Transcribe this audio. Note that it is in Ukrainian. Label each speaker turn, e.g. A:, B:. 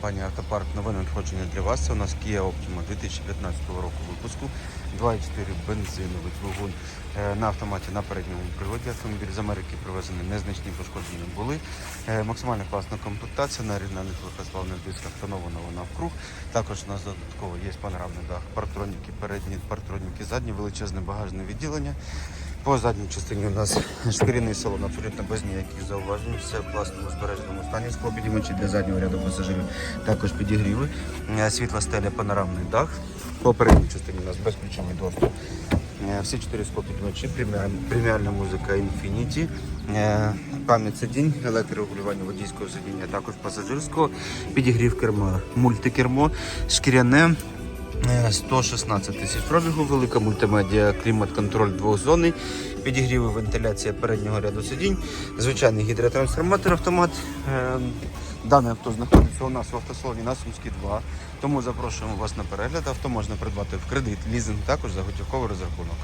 A: компанія Автопарк. Нове надходження для вас. Це у нас Kia Optima 2015 року випуску. 2,4 бензиновий двигун е, на автоматі на передньому приводі. Автомобіль з Америки привезений, незначні пошкодження були. Е, Максимально класна комплектація на оригінальних легкосплавних дисках встановлена вона вкруг. Також у нас додатково є панорамний дах, партроніки передні, партроніки задні, величезне багажне відділення. По задній частині у нас шкіряний салон абсолютно без ніяких зауважень. Все в класному збереженому стані. Склопідіймачі для заднього ряду пасажирів також підігріви. Е, Світла стеля, панорамний дах. По передній частині у нас безключовий доступ. Е, Всі чотири склопідіймачі, преміальна, преміальна музика Infinity, е, пам'ять сидінь, електрорегулювання водійського сидіння, також пасажирського, підігрів керма, мультикермо, шкіряне. Е, 116 тисяч пробігу, велика мультимедіа, клімат-контроль двохзонний, підігріви вентиляція переднього ряду сидінь, звичайний гідротрансформатор автомат. Е, Дане авто знаходиться у нас в автосалоні на Сумській 2, тому запрошуємо вас на перегляд. Авто можна придбати в кредит, лізинг також за готівковий розрахунок.